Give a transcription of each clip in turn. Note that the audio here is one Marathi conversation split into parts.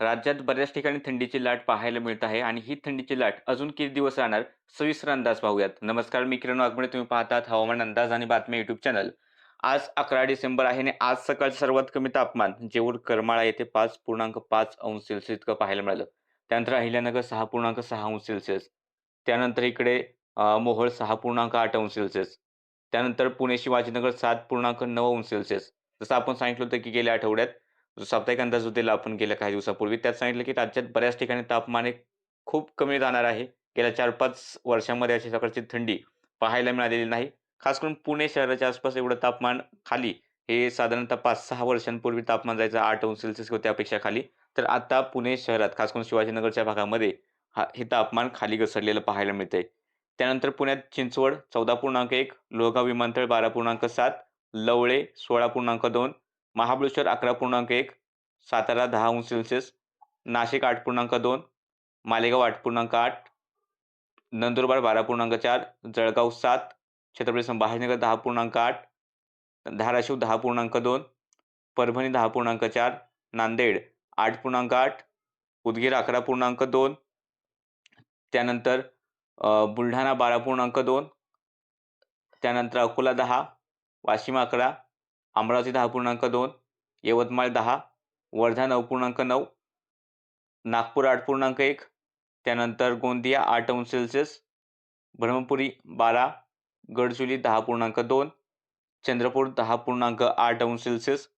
राज्यात बऱ्याच ठिकाणी थंडीची लाट पाहायला मिळत आहे आणि ही थंडीची लाट अजून किती दिवस राहणार? सविस्तर अंदाज पाहूयात. नमस्कार मी किरण वाघमोडे तुम्ही पाहतात हवामान अंदाज आणि बातमी युट्यूब चॅनल आज अकरा डिसेंबर आहे आणि आज सकाळचं सर्वात कमी तापमान जेऊर करमाळा येथे पाच पूर्णांक पाच अंश सेल्सिअस इतकं पाहायला मिळालं. त्यानंतर अहिल्यानगर सहा पूर्णांक सहा अंश सेल्सिअस. त्यानंतर इकडे मोहोळ सहा पूर्णांक आठ अंश सेल्सिअस. त्यानंतर पुणे शिवाजीनगर सात पूर्णांक नऊ अंश सेल्सिअस. जसं आपण सांगितलं होतं की गेल्या आठवड्यात जो साप्ताहिक अंदाज जो दिला आपण गेल्या काही दिवसापूर्वी त्यात सांगितलं की राज्यात बऱ्याच ठिकाणी तापमान हे खूप कमी जाणार आहे. गेल्या चार पाच वर्षांमध्ये अशी सकाळची थंडी पाहायला मिळालेली नाही. खास करून पुणे शहराच्या आसपास एवढं तापमान खाली हे साधारणतः पाच सहा वर्षांपूर्वी तापमान जायचं आठ अंश सेल्सिअस किंवा त्यापेक्षा खाली. तर आता पुणे शहरात खास करून शिवाजीनगरच्या भागामध्ये हा हे तापमान खाली घसरलेलं पाहायला मिळतंय. त्यानंतर पुण्यात चिंचवड चौदा पूर्णांक एक लोहगाव विमानतळ बारा पूर्णांक सात लवळे सोळा पूर्णांक दोन महाबळेश्वर अकरा पूर्णांक एक सातारा दहा अंश सेल्सिअस नाशिक आठ पूर्णांक दोन मालेगाव आठ पूर्णांक आठ नंदुरबार बारा पूर्णांक चार जळगाव सात छत्रपती संभाजीनगर दहा पूर्णांक आठ धाराशिव दहा पूर्णांक दोन परभणी दहा पूर्णांक चार नांदेड आठ पूर्णांक आठ उदगीर अकरा पूर्णांक दोन त्यानंतर बुलढाणा बारा पूर्णांक दोन त्यानंतर अकोला दहा वाशिम अकरा अमरावती दहा पूर्णांक दोन यवतमाळ दहा वर्धा नऊ पूर्णांक नऊ नागपूर आठ पूर्णांक एक त्यानंतर गोंदिया आठ अंश सेल्सिअस ब्रह्मपुरी बारा गडचुली दहा पूर्णांक दोन चंद्रपूर दहा पूर्णांक आठ अंश सेल्सिअस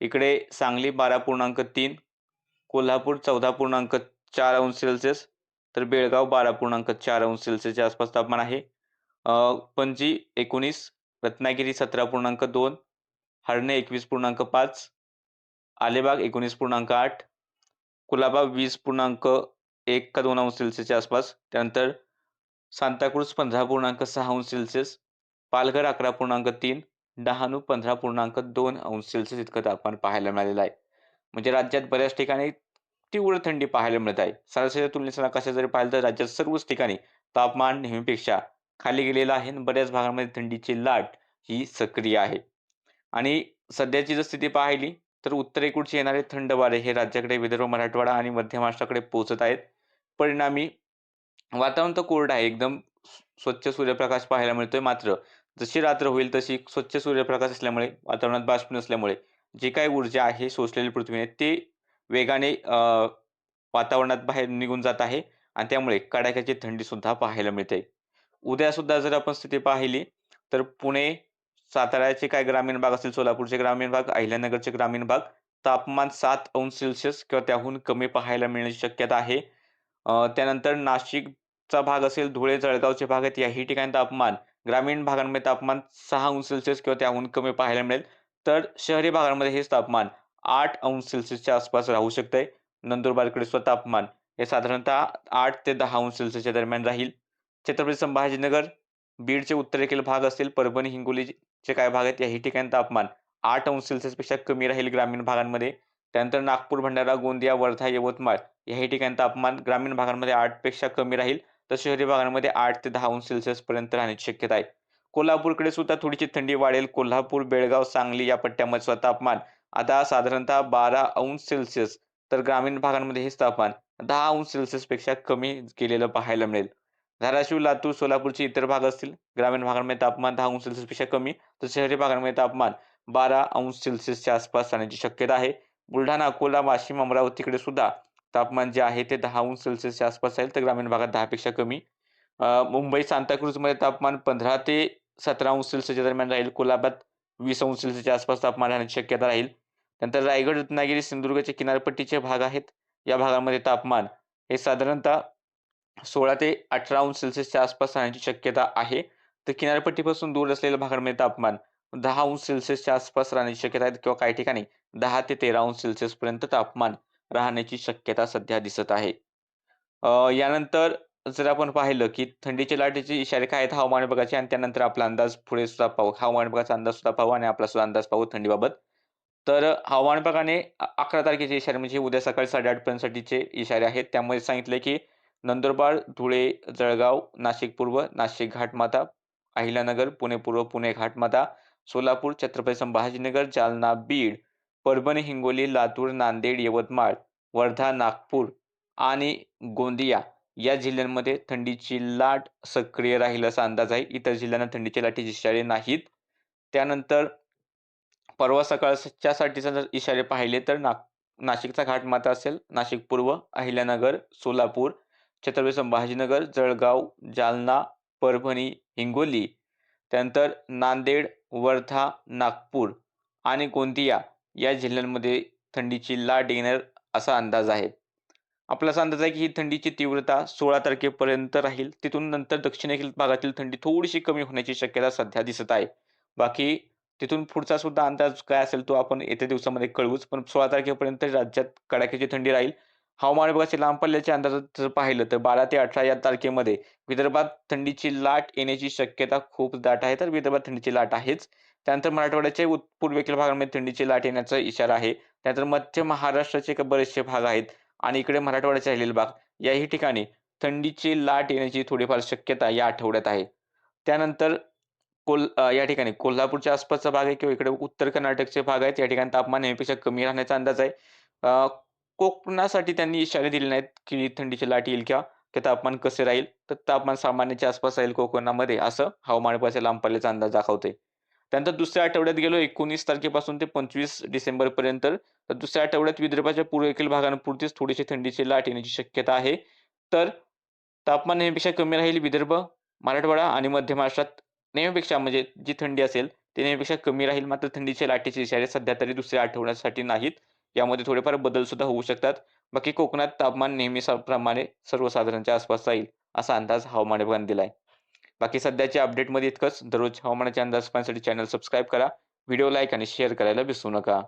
इकडे सांगली बारा पूर्णांक तीन कोल्हापूर चौदा पूर्णांक चार अंश सेल्सिअस तर बेळगाव बारा पूर्णांक चार अंश सेल्सिअसच्या आसपास तापमान आहे. पणजी एकोणीस रत्नागिरी सतरा पूर्णांक दोन हरणे एकवीस पूर्णांक पाच आलेबाग एकोणीस पूर्णांक आठ कुलाबा वीस पूर्णांक एक का दोन अंश सेल्सिअसच्या आसपास त्यानंतर सांताक्रूज पंधरा पूर्णांक सहा अंश सेल्सिअस पालघर अकरा पूर्णांक तीन डहाणू पंधरा पूर्णांक दोन अंश सेल्सिअस इतकं तापमान पाहायला मिळालेलं आहे. म्हणजे राज्यात बऱ्याच ठिकाणी तीव्र थंडी पाहायला मिळत आहे. सरासरीच्या तुलनेचा नकाशा जरी पाहिलं तर राज्यात सर्वच ठिकाणी तापमान नेहमीपेक्षा खाली गेलेलं आहे आणि बऱ्याच भागांमध्ये थंडीची लाट ही सक्रिय आहे. आणि सध्याची जर स्थिती पाहिली तर उत्तरेकडचे येणारे थंड वारे हे राज्याकडे विदर्भ मराठवाडा आणि मध्य महाराष्ट्राकडे पोहोचत आहेत. परिणामी वातावरण तर कोरडं आहे. एकदम स्वच्छ सूर्यप्रकाश पाहायला मिळतोय. मात्र जशी रात्र होईल तशी स्वच्छ सूर्यप्रकाश असल्यामुळे वातावरणात बाष्प नसल्यामुळे जी काही ऊर्जा आहे शोषलेली पृथ्वीने ते वेगाने वातावरणात बाहेर निघून जात आहे आणि त्यामुळे कडाक्याची थंडी सुद्धा पाहायला मिळते. उद्या सुद्धा जर आपण स्थिती पाहिली तर पुणे साताऱ्याचे काय ग्रामीण भाग असतील सोलापूरचे ग्रामीण भाग अहिल्यानगरचे ग्रामीण भाग तापमान सात अंश सेल्सिअस किंवा त्याहून कमी पाहायला मिळण्याची शक्यता आहे. त्यानंतर नाशिकचा भाग असेल धुळे जळगावचे भाग आहेत याही ठिकाणी तापमान ग्रामीण भागांमध्ये तापमान सहा अंश सेल्सिअस किंवा त्याहून कमी पाहायला मिळेल. तर शहरी भागांमध्ये हेच तापमान आठ अंश सेल्सिअसच्या आसपास राहू शकते नंदुरबारकडे सुद्धा तापमान हे साधारणतः आठ ते दहा अंश सेल्सिअसच्या दरम्यान राहील. छत्रपती संभाजीनगर बीडचे उत्तरेकडील भाग असतील परभणी हिंगोली चे काय भाग आहेत याही ठिकाणी तापमान आठ अंश सेल्सिअसपेक्षा कमी राहील ग्रामीण भागांमध्ये. त्यानंतर नागपूर भंडारा गोंदिया वर्धा यवतमाळ याही ठिकाणी तापमान ग्रामीण भागांमध्ये आठपेक्षा कमी राहील तर शहरी भागांमध्ये आठ ते दहा अंश सेल्सिअसपर्यंत राहण्याची शक्यता आहे. कोल्हापूरकडे सुद्धा थोडीशी थंडी वाढेल. कोल्हापूर बेळगाव सांगली या पट्ट्यामध्ये सुद्धा तापमान आता साधारणतः बारा अंश सेल्सिअस तर ग्रामीण भागांमध्ये हेच तापमान दहा अंश सेल्सिअसपेक्षा कमी गेलेलं पाहायला मिळेल. धाराशिव लातूर सोलापूरचे इतर भाग असतील. ग्रामीण भागांमध्ये तापमान दहा अंश सेल्सिअसपेक्षा कमी तर शहरी भागांमध्ये तापमान बारा अंश सेल्सिअसच्या आसपास राहण्याची शक्यता आहे. बुलढाणा अकोला वाशिम अमरावतीकडे सुद्धा तापमान जे आहे ते दहा अंश सेल्सिअसच्या आसपास राहील तर ग्रामीण भागात दहापेक्षा कमी. मुंबई सांताक्रूजमध्ये तापमान पंधरा ते सतरा अंश सेल्सिअसच्या दरम्यान राहील. कोल्हापुरात वीस अंश सेल्सिअसच्या आसपास तापमान राहण्याची शक्यता राहील. त्यानंतर रायगड रत्नागिरी सिंधुदुर्गचे किनारपट्टीचे भाग आहेत. या भागामध्ये तापमान हे साधारणतः सोळा ते अठरा अंश सेल्सिअसच्या आसपास राहण्याची शक्यता आहे. तर किनारपट्टीपासून दूर असलेल्या भागांमध्ये तापमान. दहा अंश सेल्सिअसच्या आसपास राहण्याची शक्यता आहे किंवा काही ठिकाणी दहा ते तेरा अंश सेल्सिअस पर्यंत तापमान राहण्याची शक्यता सध्या दिसत आहे. यानंतर जर आपण पाहिलं की थंडीच्या लाटेचे इशारे काय आहेत? हवामान विभागाचे आणि त्यानंतर आपला अंदाज पुढे सुद्धा पाहू. हवामान विभागाचा अंदाज सुद्धा पाहू आणि आपला सुद्धा अंदाज पाहू थंडीबाबत. तर हवामान विभागाने अकरा तारखेचे इशारे म्हणजे उद्या सकाळी साडेआठ पर्यंतसाठीचे इशारे आहेत. त्यामध्ये सांगितले की नंदुरबार धुळे जळगाव नाशिक पूर्व नाशिक घाटमाता अहिल्यानगर पुणे पूर्व पुणे घाटमाता सोलापूर छत्रपती संभाजीनगर जालना बीड परभणी हिंगोली लातूर नांदेड यवतमाळ वर्धा नागपूर आणि गोंदिया या जिल्ह्यांमध्ये थंडीची लाट सक्रिय राहील असा अंदाज आहे. इतर जिल्ह्यांना थंडीच्या लाटेचे इशारे नाहीत. त्यानंतर परवा सकाळच्यासाठीचा जर इशारे पाहिले तर नाग नाशिकचा घाटमाथा असेल नाशिक पूर्व अहिल्यानगर सोलापूर छत्रपती संभाजीनगर जळगाव जालना परभणी हिंगोली त्यानंतर नांदेड वर्धा नागपूर आणि गोंदिया या जिल्ह्यांमध्ये थंडीची लाट येणार असा अंदाज आहे. आपला असा अंदाज आहे की ही थंडीची तीव्रता सोळा तारखेपर्यंत राहील. तिथून नंतर दक्षिणेकडील भागातील थंडी थोडीशी कमी होण्याची शक्यता सध्या दिसत आहे. बाकी तिथून पुढचा सुद्धा अंदाज काय असेल तो आपण येत्या दिवसामध्ये कळवूच पण सोळा तारखेपर्यंत राज्यात कडाक्याची थंडी राहील. हवामान विभागाचे लांब पल्ल्याच्या अंदाजात जर पाहिलं तर बारा ते अठरा या तारखेमध्ये विदर्भात थंडीची लाट येण्याची शक्यता खूप दाट आहे. तर विदर्भात थंडीची लाट आहेच. त्यानंतर मराठवाड्याच्या पूर्वेकील पूर्वेकडील भागांमध्ये थंडीची लाट येण्याचा इशारा आहे. त्यानंतर मध्य महाराष्ट्राचे बरेचसे भाग आहेत आणि इकडे मराठवाड्याचे राहिलेले भाग. याही ठिकाणी थंडीची लाट येण्याची थोडीफार शक्यता या आठवड्यात आहे. त्यानंतर कोल या ठिकाणी कोल्हापूरच्या आसपासचा भाग आहे किंवा इकडे उत्तर कर्नाटकचे भाग आहेत. या ठिकाणी तापमान नेहमीपेक्षा कमी राहण्याचा अंदाज आहे. कोकणासाठी त्यांनी इशारे दिले नाहीत की थंडीची लाट येईल किंवा की तापमान कसे राहील. तर तापमान सामान्याच्या आसपास राहील कोकणामध्ये असं हवामान विभागाच्या लांबपल्ल्याचा अंदाज दाखवते त्यानंतर दुसऱ्या आठवड्यात गेलो एकोणीस तारखेपासून ते पंचवीस डिसेंबर पर्यंत तर दुसऱ्या आठवड्यात विदर्भाच्या पूर्वेकडील भागांपुरतीच थोडीशी थंडीची लाट येण्याची शक्यता आहे. तर तापमान नेहमीपेक्षा कमी राहील विदर्भ मराठवाडा आणि मध्य महाराष्ट्रात नेहमीपेक्षा म्हणजे जी थंडी असेल ती नेहमीपेक्षा कमी राहील. मात्र थंडीच्या लाटेचे इशारे सध्या तरी दुसऱ्या आठवड्यासाठी नाहीत. यामध्ये थोडेफार बदल सुद्धा होऊ शकतात. बाकी कोकणात तापमान नेहमी प्रमाणे सर्वसाधारणच्या आसपास राहील असा अंदाज हवामान विभागाने दिलाय. बाकी सध्याच्या अपडेटमध्ये इतकंच. दररोज हवामानाचे अंदाज पाहण्यासाठी चॅनल सबस्क्राईब करा. व्हिडिओ लाईक आणि शेअर करायला विसरू नका.